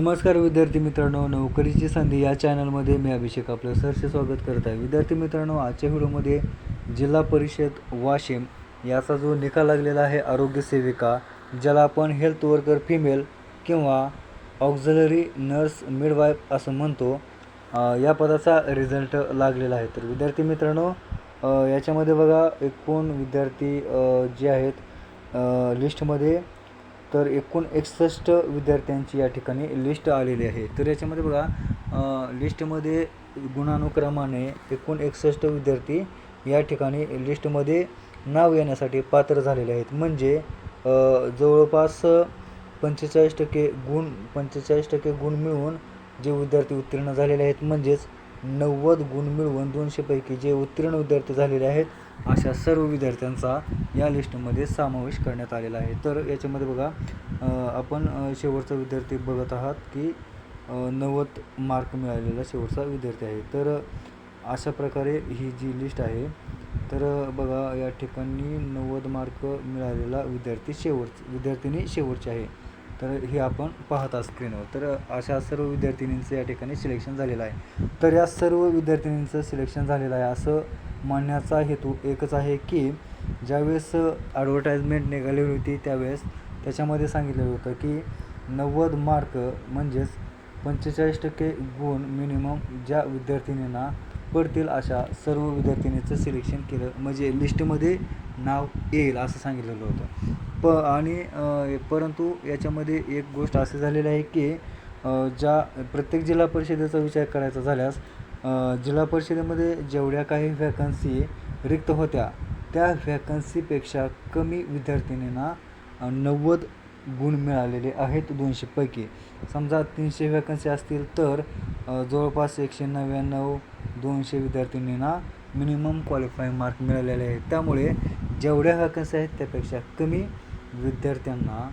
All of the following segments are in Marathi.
नमस्कार विद्यार्थी मित्रांनो नोकरीची संधी या चॅनलमध्ये मी अभिषेक आपलं सहर्ष स्वागत करत आहे. विद्यार्थी मित्रांनो आजच्या व्हिडिओमध्ये जिल्हा परिषद वाशिम याचा जो निकाल लागलेला आहे आरोग्य सेविका ज्याला आपण हेल्थ वर्कर फिमेल किंवा ऑक्झलरी नर्स मिडवाईफ असं म्हणतो या पदाचा रिझल्ट लागलेला आहे. तर विद्यार्थी मित्रांनो याच्यामध्ये बघा एकूण विद्यार्थी जे आहेत लिस्टमध्ये तर एकूण एकसष्ट विद्यार्थ्यांची या ठिकाणी लिस्ट आलेली आहे. तर याच्यामध्ये बघा लिस्टमध्ये गुणानुक्रमाने एकूण एकसष्ट विद्यार्थी या ठिकाणी लिस्टमध्ये नाव येण्यासाठी पात्र झालेले आहेत. म्हणजे जवळपास पंचेचाळीस टक्के गुण पंचेचाळीस टक्के गुण मिळवून जे विद्यार्थी उत्तीर्ण झालेले आहेत म्हणजेच नव्वद गुण मिळवून दोनशेपैकी जे उत्तीर्ण विद्यार्थी झालेले आहेत अशा सर्व विद्यार्थ्यांचा या लिस्टमध्ये समावेश करण्यात आलेला आहे. तर याच्यामध्ये बघा आपण शेवटचा विद्यार्थी बघत आहात की नव्वद मार्क मिळालेला शेवटचा विद्यार्थी आहे. तर अशा प्रकारे ही जी लिस्ट आहे तर बघा या ठिकाणी नव्वद मार्क मिळालेला विद्यार्थी शेवट विद्यार्थिनी शेवटचे आहे. तर हे आपण पाहता स्क्रीनवर तर अशा सर्व विद्यार्थिनींचं या ठिकाणी सिलेक्शन झालेलं आहे. तर या सर्व विद्यार्थिनींचं सिलेक्शन झालेलं आहे. असं मानण्याचा हेतू एकच आहे की ज्यावेळेस ॲडव्हर्टाईजमेंट निघाली होती त्यावेळेस त्याच्यामध्ये सांगितलेलं होतं की नव्वद मार्क म्हणजेच पंचेचाळीस टक्के गुण मिनिमम ज्या विद्यार्थिनींना पडतील अशा सर्व विद्यार्थिनीचं सिलेक्शन केलं. म्हणजे लिस्टमध्ये नाव येईल असं सांगितलेलं होतं. प आणि परंतु याच्यामध्ये एक गोष्ट अशी झालेली आहे की ज्या प्रत्येक जिल्हा परिषदेचा विचार करायचा झाल्यास जिल्हा परिषदेमध्ये जेवढ्या काही व्हॅकन्सी रिक्त होत्या त्या व्हॅकन्सीपेक्षा कमी विद्यार्थिनींना नव्वद गुण मिळालेले आहेत दोनशेपैकी समजा तीनशे व्हॅकन्सी असतील तर जवळपास एकशे नव्याण्णव दोनशे विद्यार्थिनींना मिनिमम क्वालिफाईंग मार्क मिळालेले आहेत. त्यामुळे जेवढ्या व्हॅकन्सी आहेत त्यापेक्षा कमी विद्यार्थ्यांना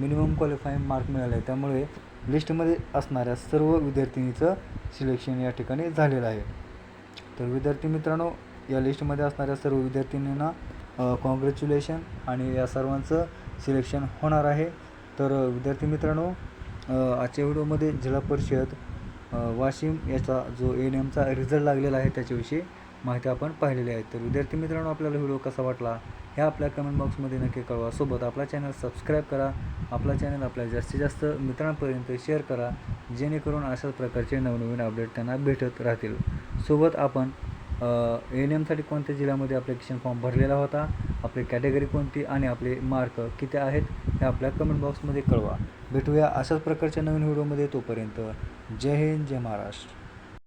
मिनिमम क्वालिफाईंग मार्क मिळाले. आहे त्यामुळे लिस्टमध्ये असणाऱ्या सर्व विद्यार्थिनीचं सिलेक्शन या ठिकाणी झालेलं आहे. तर विद्यार्थी मित्रांनो या लिस्टमध्ये असणाऱ्या सर्व विद्यार्थिनींना कॉंग्रॅच्युलेशन आणि या सर्वांचं सिलेक्शन होणार आहे. तर विद्यार्थी मित्रांनो आजच्या व्हिडिओमध्ये जिल्हा परिषद वाशिम याचा जो एन एमचा रिझल्ट लागलेला आहे त्याच्याविषयी माहिती आपण पाहिलेली आहे तर विद्यार्थी मित्रांनो आपल्याला व्हिडिओ कसा वाटला हे आपल्या कमेंट बॉक्समध्ये नक्की कळवा. सोबत आपला चॅनल सबस्क्राईब करा. आपला चॅनल आपल्या जास्तीत जास्त मित्रांपर्यंत शेअर करा. जेणेकरून अशाच प्रकारचे नवनवीन अपडेट त्यांना भेटत राहतील. सोबत आपण एन एमसाठी कोणत्या जिल्ह्यामध्ये अप्लिकेशन फॉर्म भरलेला होता? आपली कॅटेगरी कोणती आणि आपले मार्क किती आहेत? हे आपल्या कमेंट बॉक्समध्ये कळवा. भेटूया अशाच प्रकारच्या नवीन व्हिडिओमध्ये तोपर्यंत. जय हिंद जय महाराष्ट्र.